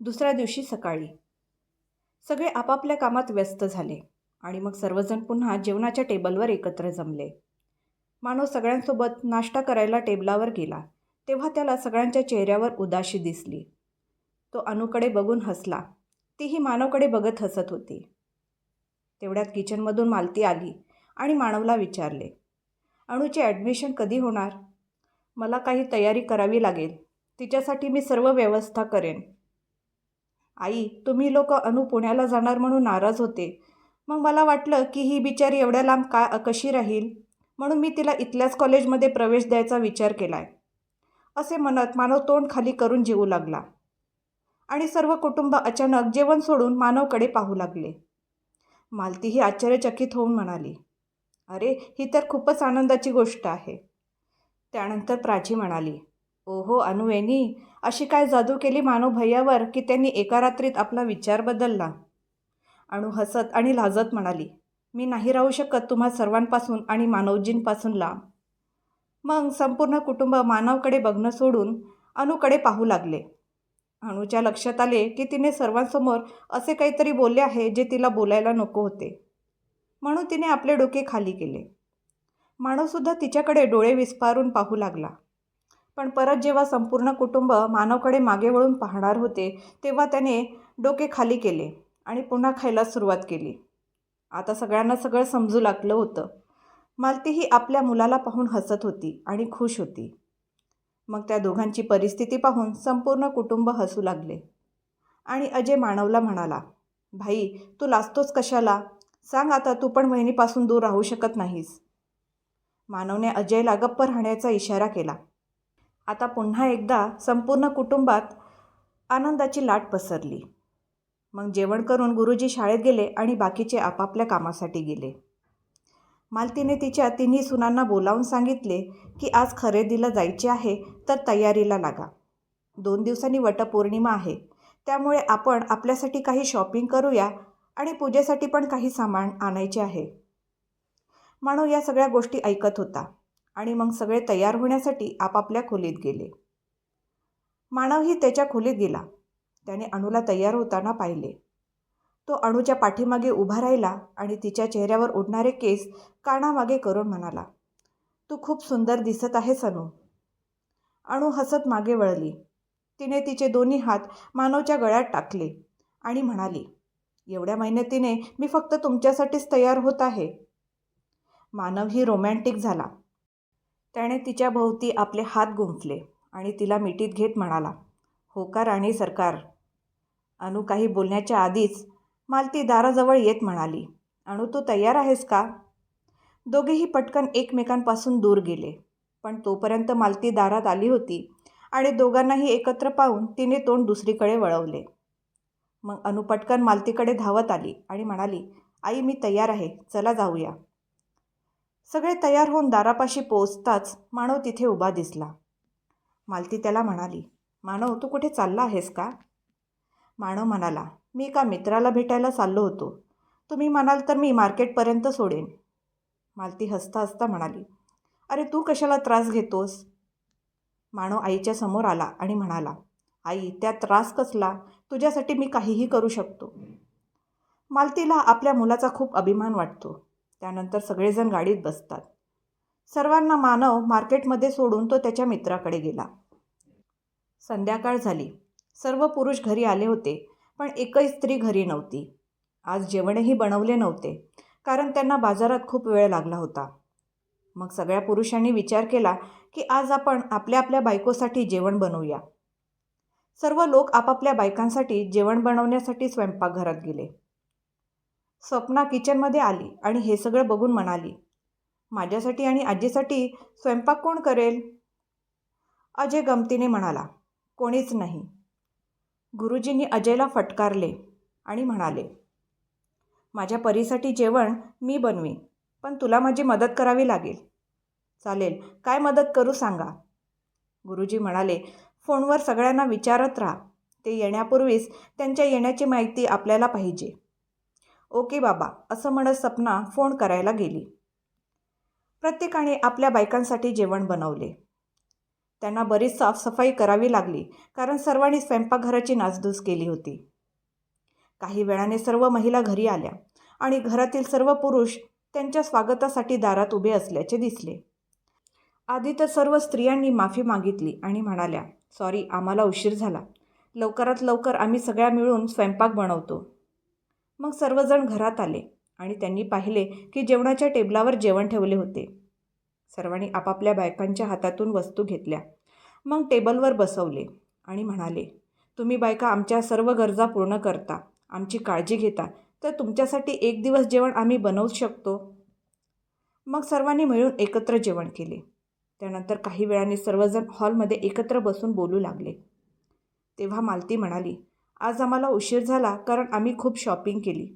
दुसऱ्या दिवशी सकाळी. सगळे आपापल्या कामात व्यस्त झाले आणि मग सर्वजण पुन्हा जेवणाच्या टेबलवर एकत्र जमले. मानव सगळ्यांसोबत नाश्ता करायला टेबलावर गेला तेव्हा त्याला सगळ्यांच्या चेहऱ्यावर उदाशी दिसली. तो अनुकडे बघून हसला. तीही मानवकडे बघत हसत होती. तेवढ्यात किचनमधून मालती आली आणि मानवला विचारले अणूचे ॲडमिशन कधी होणार? मला काही तयारी करावी लागेल. तिच्यासाठी मी सर्व व्यवस्था करेन. आई तुम्ही लोक अनु पुण्याला जाणार म्हणून नाराज होते. मग मला वाटलं की ही बिचारी एवढ्या लांब का कशी राहील? म्हणून मी तिला इथल्याच कॉलेजमध्ये प्रवेश द्यायचा विचार केला आहे असे म्हणत मानव तोंड खाली करून जेवू लागला. आणि सर्व कुटुंब अचानक जेवण सोडून मानवकडे पाहू लागले. मालती ही आश्चर्यचकित होऊन म्हणाली अरे ही तर खूपच आनंदाची गोष्ट आहे. त्यानंतर प्राची म्हणाली ओहो अनुवेनी अशी काय जादू केली मानव भैयावर की त्यांनी एका रात्रीत आपला विचार बदलला? अणू हसत आणि लाजत म्हणाली मी नाही राहू शकत तुम्हा सर्वांपासून आणि मानवजींपासून लांब. मग संपूर्ण कुटुंब मानवकडे बघणं सोडून अणूकडे पाहू लागले. अणूच्या लक्षात आले की तिने सर्वांसमोर असे काहीतरी बोलले आहे जे तिला बोलायला नको होते. म्हणून तिने आपले डोके खाली केले. मानवसुद्धा तिच्याकडे डोळे विस्पारून पाहू लागला. पण परत जेव्हा संपूर्ण कुटुंब मानवकडे मागे वळून पाहणार होते तेव्हा त्याने डोके खाली केले आणि पुन्हा खायला सुरुवात केली. आता सगळ्यांना सगळं समजू लागलं होतं. मालतीही आपल्या मुलाला पाहून हसत होती आणि खुश होती. मग त्या दोघांची परिस्थिती पाहून संपूर्ण कुटुंब हसू लागले. आणि अजय मानवला म्हणाला भाई तू लाजतोच कशाला? सांग आता तू पण वहिनीपासून दूर राहू शकत नाहीस. मानवने अजयला गप्प राहण्याचा इशारा केला. आता पुन्हा एकदा संपूर्ण कुटुंबात आनंदाची लाट पसरली. मग जेवण करून गुरुजी शाळेत गेले आणि बाकीचे आपापल्या कामासाठी गेले. मालतीने तिच्या तिन्ही सुनांना बोलावून सांगितले की आज खरेदीला जायचे आहे तर तयारीला लागा. दोन दिवसांनी वटपौर्णिमा आहे. त्यामुळे आपण आपल्यासाठी काही शॉपिंग करूया आणि पूजेसाठी पण काही सामान आणायचे आहे. मानव या सगळ्या गोष्टी ऐकत होता. आणि मग सगळे तयार होण्यासाठी आपापल्या खोलीत गेले. मानवही त्याच्या खोलीत गेला. त्याने अणूला तयार होताना पाहिले. तो अणूच्या पाठीमागे उभा राहिला आणि तिच्या चेहऱ्यावर उडणारे केस कानामागे करून म्हणाला तू खूप सुंदर दिसत आहेस अणू अणू हसत मागे वळली. तिने तिचे दोन्ही हात मानवच्या गळ्यात टाकले आणि म्हणाली एवढ्या मेहनतीने मी फक्त तुमच्यासाठीच तयार होत आहे. मानव ही रोमॅन्टिक झाला. त्याने तिच्या भोवती आपले हात गुंफले आणि तिला मिठीत घेत म्हणाला होकार आणि सरकार अनु काही बोलण्याच्या आधीच मालती दाराजवळ येत म्हणाली अणू तू तयार आहेस का दोघेही पटकन एकमेकांपासून दूर गेले पण तोपर्यंत मालती दारात आली होती आणि दोघांनाही एकत्र पाहून तिने तोंड दुसरीकडे वळवले. मग अनु पटकन मालतीकडे धावत आली आणि म्हणाली आई मी तयार आहे चला जाऊया. सगळे तयार होऊन दारापाशी पोचताच मानव तिथे उभा दिसला. मालती त्याला म्हणाली मानव तू कुठे चालला आहेस का? मानव म्हणाला मी एका मित्राला भेटायला चाललो होतो. तुम्ही म्हणाल तर मी मार्केटपर्यंत सोडेन. मालती हसता हसता म्हणाली अरे तू कशाला त्रास घेतोस? मानव आईच्या समोर आला आणि म्हणाला आई त्या त्रास कसला? तुझ्यासाठी मी काहीही करू शकतो. मालतीला आपल्या मुलाचा खूप अभिमान वाटतो. त्यानंतर सगळेजण गाडीत बसतात. सर्वांना मानव मार्केटमध्ये सोडून तो त्याच्या मित्राकडे गेला. संध्याकाळ झाली. सर्व पुरुष घरी आले होते पण एकही स्त्री घरी नव्हती. आज जेवणही बनवले नव्हते कारण त्यांना बाजारात खूप वेळ लागला होता. मग सगळ्या पुरुषांनी विचार केला की आज आपण आपल्या आपल्या बायकोसाठी जेवण बनवूया. सर्व लोक आपापल्या बायकांसाठी जेवण बनवण्यासाठी स्वयंपाकघरात गेले. स्वप्ना किचनमध्ये आली आणि हे सगळं बघून म्हणाली माझ्यासाठी आणि आजीसाठी स्वयंपाक कोण करेल? अजय गमतीने म्हणाला कोणीच नाही. गुरुजींनी अजयला फटकारले आणि म्हणाले माझ्या परीसाठी जेवण मी बनवीन पण तुला माझी मदत करावी लागेल. चालेल काय मदत करू सांगा. गुरुजी म्हणाले फोनवर सगळ्यांना विचारत राहा ते येण्यापूर्वीच त्यांच्या येण्याची माहिती आपल्याला पाहिजे. ओके बाबा असं म्हणत सपना फोन करायला गेली. प्रत्येकाने आपल्या बायकांसाठी जेवण बनवले. त्यांना बरीच साफसफाई करावी लागली कारण सर्वांनी स्वयंपाकघराची नासधूस केली होती. काही वेळाने सर्व महिला घरी आल्या आणि घरातील सर्व पुरुष त्यांच्या स्वागतासाठी दारात उभे असल्याचे दिसले. आधी तर सर्व स्त्रियांनी माफी मागितली आणि म्हणाल्या सॉरी आम्हाला उशीर झाला. लवकरात लवकर आम्ही सगळ्या मिळून स्वयंपाक बनवतो. मग सर्वजण घरात आले आणि त्यांनी पाहिले की जेवणाच्या टेबलावर जेवण ठेवले होते. सर्वांनी आपापल्या बायकांच्या हातातून वस्तू घेतल्या. मग टेबलवर बसवले आणि म्हणाले तुम्ही बायका आमच्या सर्व गरजा पूर्ण करता. आमची काळजी घेता. तर तुमच्यासाठी एक दिवस जेवण आम्ही बनवू शकतो. मग सर्वांनी मिळून एकत्र जेवण केले. त्यानंतर काही वेळाने सर्वजण हॉलमध्ये एकत्र बसून बोलू लागले. तेव्हा मालती म्हणाली आज आम्हाला उशीर झाला कारण आम्ही खूप शॉपिंग केली.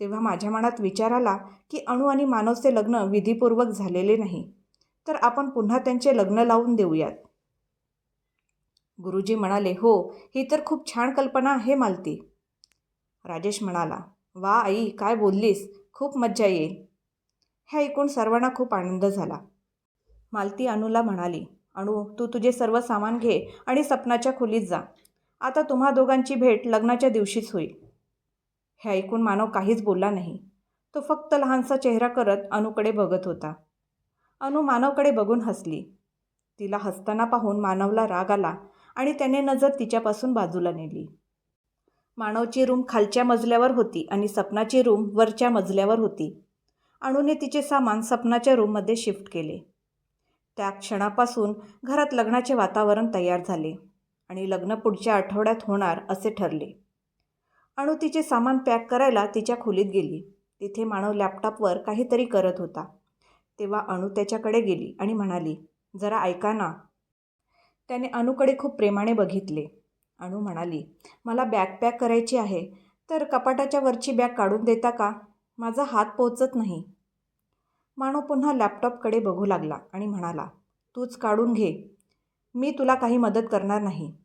तेव्हा माझ्या मनात विचार आला की अणू आणि मानवचे लग्न विधीपूर्वक झालेले नाही तर आपण पुन्हा त्यांचे लग्न लावून देऊयात. गुरुजी म्हणाले हो ही तर खूप छान कल्पना आहे मालती. राजेश म्हणाला वा आई काय बोललीस? खूप मज्जा येईल. हे ऐकून सर्वांना खूप आनंद झाला. मालती अणूला म्हणाली अणू तू तुझे सर्व सामान घे आणि सपनाच्या खोलीत जा. आता तुम्हा दोघांची भेट लग्नाच्या दिवशीच होईल. हे ऐकून मानव काहीच बोलला नाही. तो फक्त लहानसा चेहरा करत अनुकडे बघत होता. अनु मानवकडे बघून हसली. तिला हसताना पाहून मानवला राग आला आणि त्याने नजर तिच्यापासून बाजूला नेली. मानवची रूम खालच्या मजल्यावर होती आणि सपनाची रूम वरच्या मजल्यावर होती. अणूने तिचे सामान सपनाच्या रूममध्ये शिफ्ट केले. त्या क्षणापासून घरात लग्नाचे वातावरण तयार झाले. आणि लग्न पुढच्या आठवड्यात होणार असे ठरले. अणू तिचे सामान पॅक करायला तिच्या खोलीत गेली. तिथे मानव लॅपटॉपवर काहीतरी करत होता. तेव्हा अणू त्याच्याकडे गेली आणि म्हणाली जरा ऐका ना. त्याने अणूकडे खूप प्रेमाने बघितले. अणू म्हणाली मला बॅग पॅक करायची आहे. तर कपाटाच्या वरची बॅग काढून देता का? माझा हात पोचत नाही. मानव पुन्हा लॅपटॉपकडे बघू लागला आणि म्हणाला तूच काढून घे. मी तुला काही मदत करणार नाही.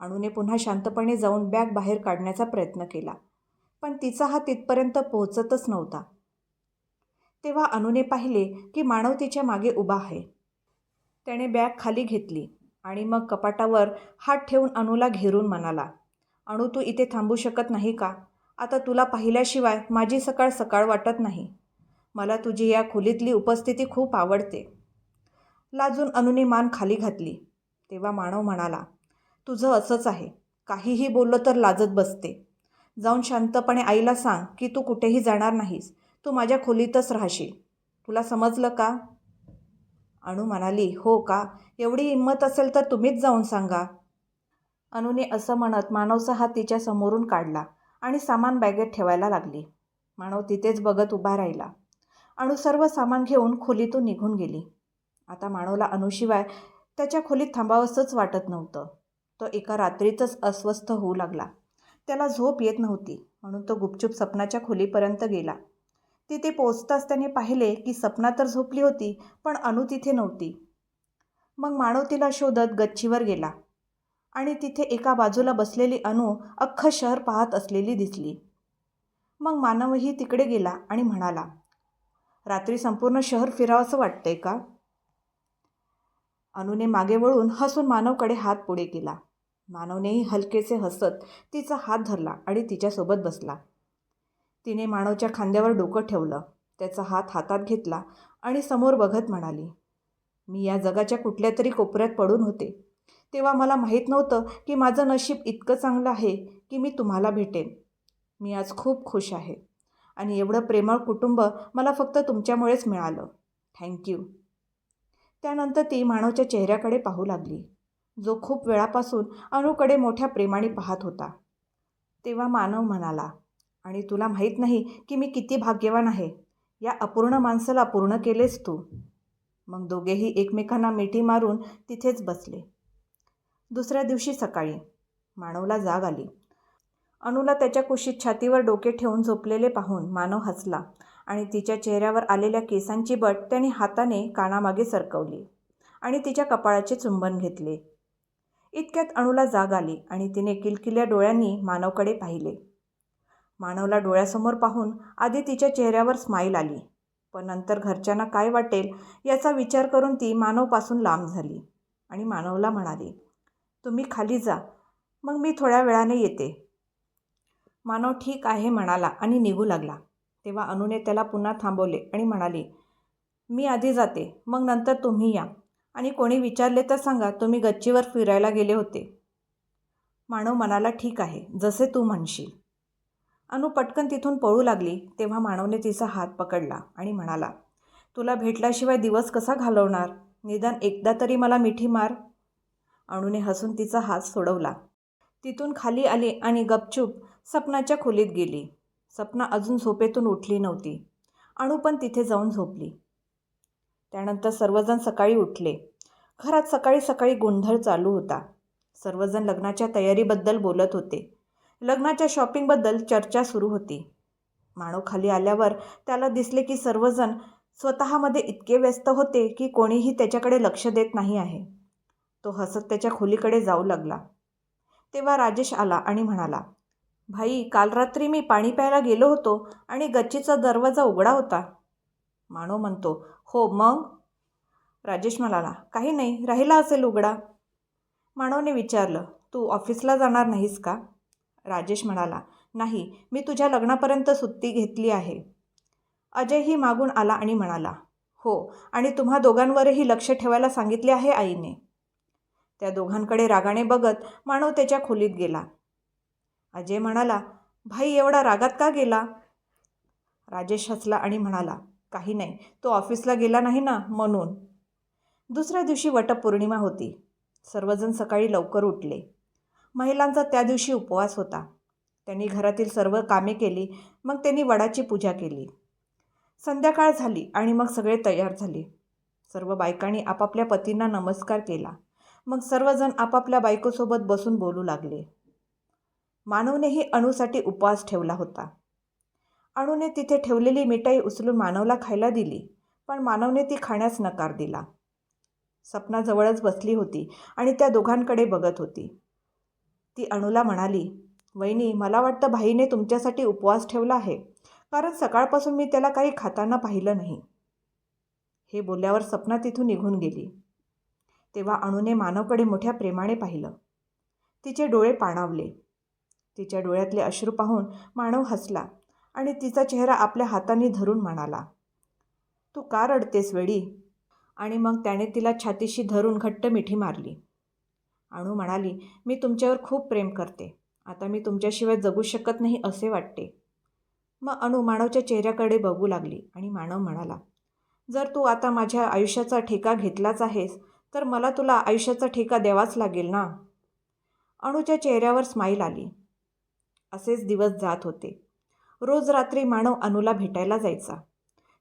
अणूने पुन्हा शांतपणे जाऊन बॅग बाहेर काढण्याचा प्रयत्न केला. पण तिचा हा तिथपर्यंत पोहोचतच नव्हता. तेव्हा अनुने पाहिले की मानव तिच्यामागे उभा आहे. त्याने बॅग खाली घेतली आणि मग कपाटावर हात ठेवून अणूला घेरून म्हणाला अणू तू इथे थांबू शकत नाही का? आता तुला पाहिल्याशिवाय माझी सकाळ सकाळ वाटत नाही. मला तुझी या खोलीतली उपस्थिती खूप आवडते. लाजून अनुने मान खाली घातली. तेव्हा मानव म्हणाला तुझं असंच आहे. काहीही बोललं तर लाजत बसते. जाऊन शांतपणे आईला सांग की तू कुठेही जाणार नाहीस. तू माझ्या खोलीतच राहशील. तुला समजलं का? अणू म्हणाली हो का? एवढी हिंमत असेल तर तुम्हीच जाऊन सांगा. अणूने असं म्हणत मानवचा हात तिच्या समोरून काढला आणि सामान बॅगेत ठेवायला लागली. मानव तिथेच बघत उभा राहिला. अणू सर्व सामान घेऊन खोलीतून निघून गेली. आता मानवला अनुशिवाय त्याच्या खोलीत थांबावंसंच वाटत नव्हतं. तो एका रात्रीतच अस्वस्थ होऊ लागला. त्याला झोप येत नव्हती म्हणून तो गुपचूप सपनाच्या खोलीपर्यंत गेला. तिथे पोचताच त्याने पाहिले की सपना तर झोपली होती पण अनु तिथे नव्हती. मग मानव तिला शोधत गच्चीवर गेला आणि तिथे एका बाजूला बसलेली अनु अख्खं शहर पाहत असलेली दिसली. मग मानवही तिकडे गेला आणि म्हणाला रात्री संपूर्ण शहर फिरावंसं वाटतंय का? अनुने मागे वळून हसून मानवकडे हात पुढे केला. मानवनेही हलकेसे हसत तिचा हात धरला आणि तिच्यासोबत बसला. तिने मानवच्या खांद्यावर डोकं ठेवलं त्याचा हात हातात घेतला आणि समोर बघत म्हणाली मी या जगाच्या कुठल्या तरी कोपऱ्यात पडून होते. तेव्हा मला माहीत नव्हतं की माझं नशीब इतकं चांगलं आहे की मी तुम्हाला भेटेन. मी आज खूप खुश आहे आणि एवढं प्रेमळ कुटुंब मला फक्त तुमच्यामुळेच मिळालं. थँक्यू त्यानंतर ती मानवच्या चेहऱ्याकडे पाहू लागली. जो खूप वेळापासून अणूकडे मोठ्या प्रेमाने पाहत होता. तेव्हा मानव म्हणाला आणि तुला माहीत नाही की मी किती भाग्यवान आहे? या अपूर्ण माणसाला पूर्ण केलेस तू. मग दोघेही एकमेकांना मिठी मारून तिथेच बसले. दुसऱ्या दिवशी सकाळी मानवला जाग आली. अणूला त्याच्या कुशीत छातीवर डोके ठेवून झोपलेले पाहून मानव हसला आणि तिच्या चेहऱ्यावर आलेल्या केसांची बट त्याने हाताने कानामागे सरकवली आणि तिच्या कपाळाचे चुंबन घेतले. इतक्यात अणूला जाग आली आणि तिने किलकिल्या डोळ्यांनी मानवकडे पाहिले. मानवला डोळ्यासमोर पाहून आधी तिच्या चेहऱ्यावर स्माईल आली. पण नंतर घरच्यांना काय वाटेल याचा विचार करून ती मानवपासून लांब झाली आणि मानवला म्हणाली तुम्ही खाली जा मग मी थोड्या वेळाने येते. मानव ठीक आहे म्हणाला आणि निघू लागला. तेव्हा अनुने त्याला पुन्हा थांबवले आणि म्हणाली मी आधी जाते मग नंतर तुम्ही या. आणि कोणी विचारले तर सांगा तुम्ही गच्चीवर फिरायला गेले होते. मानव म्हणाला ठीक आहे जसे तू म्हणशील. अनु पटकन तिथून पळू लागली तेव्हा मानवने तिचा हात पकडला आणि म्हणाला तुला भेटल्याशिवाय दिवस कसा घालवणार? निदान एकदा तरी मला मिठी मार. अणूने हसून तिचा हात सोडवला. तिथून खाली आली आणि गपचूप सपनाच्या खोलीत गेली. सपना अजून झोपेतून उठली नव्हती. अणू पण तिथे जाऊन झोपली. त्यानंतर सर्वजण सकाळी उठले. घरात सकाळी सकाळी गोंधळ चालू होता. सर्वजण लग्नाच्या तयारीबद्दल बोलत होते. लग्नाच्या शॉपिंगबद्दल चर्चा सुरू होती. माणो खाली आल्यावर त्याला दिसले की सर्वजण स्वतःमध्ये इतके व्यस्त होते की कोणीही त्याच्याकडे लक्ष देत नाही आहे. तो हसत त्याच्या खोलीकडे जाऊ लागला. तेव्हा राजेश आला आणि म्हणाला भाई काल रात्री मी पाणी प्यायला गेलो होतो आणि गच्चीचा दरवाजा उघडा होता. माणो म्हणतो हो मग? राजेश म्हणाला काही नाही राहिला असेल उघडा. मानवने विचारलं तू ऑफिसला जाणार नाहीस का? राजेश म्हणाला नाही मी तुझ्या लग्नापर्यंत सुट्टी घेतली आहे. अजयही मागून आला आणि म्हणाला हो आणि तुम्हा दोघांवरही लक्ष ठेवायला सांगितले आहे आईने. त्या दोघांकडे रागाने बघत मानव त्याच्या खोलीत गेला. अजय म्हणाला भाई एवढा रागात का गेला? राजेश हसला आणि म्हणाला काही नाही. तो ऑफिसला गेला नाही ना म्हणून. दुसऱ्या दिवशी वटपौर्णिमा होती. सर्वजण सकाळी लवकर उठले. महिलांचा त्या दिवशी उपवास होता. त्यांनी घरातील सर्व कामे केली मग त्यांनी वडाची पूजा केली. संध्याकाळ झाली आणि मग सगळे तयार झाले. सर्व बायकांनी आपापल्या पतींना नमस्कार केला. मग सर्वजण आपापल्या बायकोसोबत बसून बोलू लागले. मानवनेही अणूसाठी उपवास ठेवला होता. अणूने तिथे ठेवलेली मिठाई उचलून मानवला खायला दिली पण मानवने ती खाण्यास नकार दिला. सपना जवळच बसली होती आणि त्या दोघांकडे बघत होती. ती अणूला म्हणाली वहिनी मला वाटतं भाईने तुमच्यासाठी उपवास ठेवला आहे कारण सकाळपासून मी त्याला काही खाताना पाहिलं नाही. हे बोलल्यावर सपना तिथून निघून गेली. तेव्हा अणूने मानवकडे मोठ्या प्रेमाने पाहिलं. तिचे डोळे पाणावले. तिच्या डोळ्यातले अश्रू पाहून मानव हसला. आणि तिचा चेहरा आपल्या हाताने धरून म्हणाला तू का रडतेस वेडी? आणि मग त्याने तिला छातीशी धरून घट्ट मिठी मारली. अणू म्हणाली मी तुमच्यावर खूप प्रेम करते. आता मी तुमच्याशिवाय जगू शकत नाही असे वाटते. मग अणू मानवच्या चेहऱ्याकडे बघू लागली आणि मानव म्हणाला जर तू आता माझ्या आयुष्याचा ठेका घेतलाच आहेस तर मला तुला आयुष्याचा ठेका द्यावाच लागेल ना? अणूच्या चेहऱ्यावर स्माईल आली. असेच दिवस जात होते. रोज रात्री मानव अनुला भेटायला जायचा.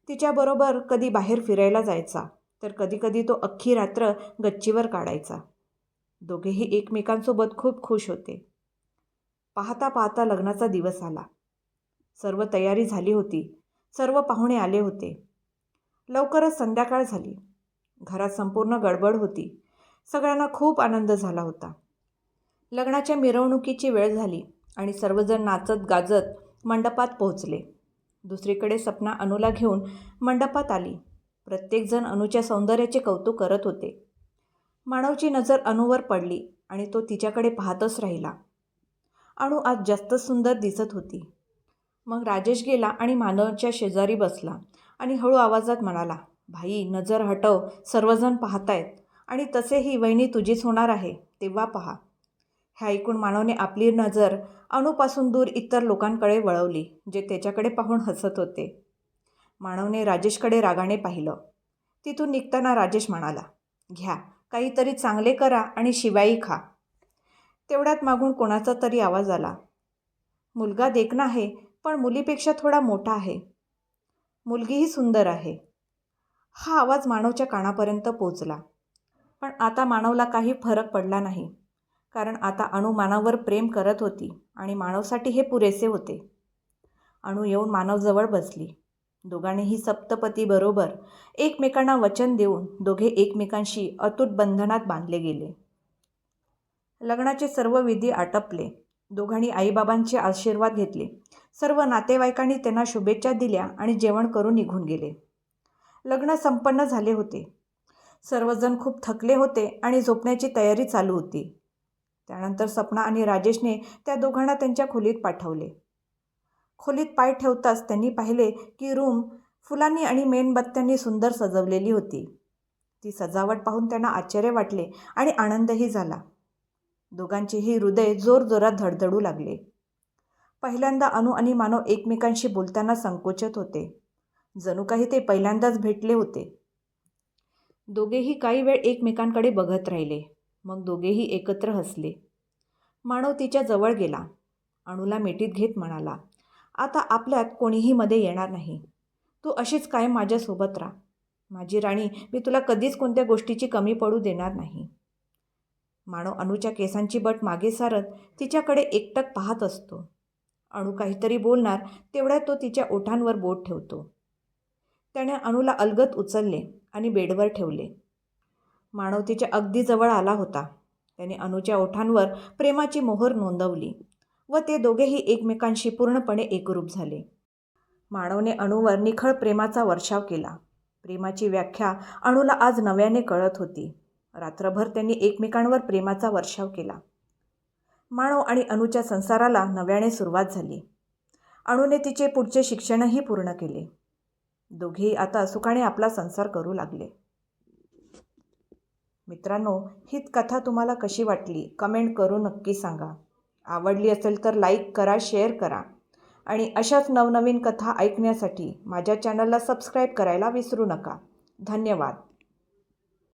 तिच्याबरोबर कधी बाहेर फिरायला जायचा तर कधीकधी तो अख्खी रात्र गच्चीवर काढायचा. दोघेही एकमेकांसोबत खूप खुश होते. पाहता पाहता लग्नाचा दिवस आला. सर्व तयारी झाली होती. सर्व पाहुणे आले होते. लवकरच संध्याकाळ झाली. घरात संपूर्ण गडबड होती. सगळ्यांना खूप आनंद झाला होता. लग्नाच्या मिरवणुकीची वेळ झाली आणि सर्वजण नाचत गाजत मंडपात पोहोचले. दुसरीकडे सपना अनुला घेऊन मंडपात आली. प्रत्येकजण अनुच्या सौंदर्याचे कौतुक करत होते. मानवची नजर अनुवर पडली आणि तो तिच्याकडे पाहतच राहिला. अणू आज जास्त सुंदर दिसत होती. मग राजेश गेला आणि मानवच्या शेजारी बसला आणि हळू आवाजात म्हणाला भाई नजर हटव. सर्वजण पाहतायत. आणि तसेही वहिनी तुझीच होणार आहे. तेव्हा पहा. हे ऐकून मानवने आपली नजर अणूपासून दूर इतर लोकांकडे वळवली जे त्याच्याकडे पाहून हसत होते. मानवने राजेशकडे रागाने पाहिलं. तिथून निघताना राजेश म्हणाला घ्या काहीतरी चांगले करा आणि शिवाई खा. तेवढ्यात मागून कोणाचा तरी आवाज आला मुलगा देखणा आहे पण मुलीपेक्षा थोडा मोठा आहे. मुलगीही सुंदर आहे. हा आवाज मानवच्या कानापर्यंत पोचला पण आता मानवला काही फरक पडला नाही. कारण आता अणू मानववर प्रेम करत होती आणि मानवसाठी हे पुरेसे होते. अणू येऊन मानवजवळ बसली. दोघांनीही सप्तपतीबरोबर एकमेकांना वचन देऊन दोघे एकमेकांशी अतूट बंधनात बांधले गेले. लग्नाचे सर्व विधी आटपले. दोघांनी आईबाबांचे आशीर्वाद घेतले. सर्व नातेवाईकांनी त्यांना शुभेच्छा दिल्या आणि जेवण करून निघून गेले. लग्न संपन्न झाले होते. सर्वजण खूप थकले होते आणि झोपण्याची तयारी चालू होती. त्यानंतर सपना आणि राजेशने त्या दोघांना त्यांच्या खोलीत पाठवले. खोलीत पाय ठेवताच त्यांनी पाहिले की रूम फुलांनी आणि मेणबत्त्यांनी सुंदर सजवलेली होती. ती सजावट पाहून त्यांना आश्चर्य वाटले आणि आनंदही झाला. दोघांचेही हृदय जोरजोरात धडधडू लागले. पहिल्यांदा अनु आणि मानव एकमेकांशी बोलताना संकोचत होते. जणू काही ते पहिल्यांदाच भेटले होते. दोघेही काही वेळ एकमेकांकडे बघत राहिले. मग दोघेही एकत्र हसले. मानव तिच्या जवळ गेला. अणूला मिठीत घेत म्हणाला आता आपल्यात कोणीही मध्ये येणार नाही. तू अशीच कायम माझ्यासोबत राहा. माझी राणी मी तुला कधीच कोणत्या गोष्टीची कमी पडू देणार नाही. मानव अणूच्या केसांची बट मागे सारत तिच्याकडे एकटक पाहत असतो. अणू काहीतरी बोलणार तेवढ्यात तो तिच्या ओठांवर बोट ठेवतो. त्याने अणूला अलगत उचलले आणि बेडवर ठेवले. मानव तिच्या अगदी जवळ आला होता. त्याने अनुच्या ओठांवर प्रेमाची मोहर नोंदवली व ते दोघेही एकमेकांशी पूर्णपणे एकरूप झाले. मानवने अणूवर निखळ प्रेमाचा वर्षाव केला. प्रेमाची व्याख्या अणूला आज नव्याने कळत होती. रात्रभर त्यांनी एकमेकांवर प्रेमाचा वर्षाव केला. मानव आणि अणूच्या संसाराला नव्याने सुरुवात झाली. अणूने तिचे पुढचे शिक्षणही पूर्ण केले. दोघेही आता सुखाने आपला संसार करू लागले. मित्रांनो ही कथा तुम्हाला कशी वाटली? कमेंट करून नक्की सांगा. आवडली असेल तर लाईक करा शेअर करा. आणि अशाच नवनवीन कथा ऐकण्यासाठी माझ्या चॅनलला सबस्क्राईब करायला विसरू नका. धन्यवाद.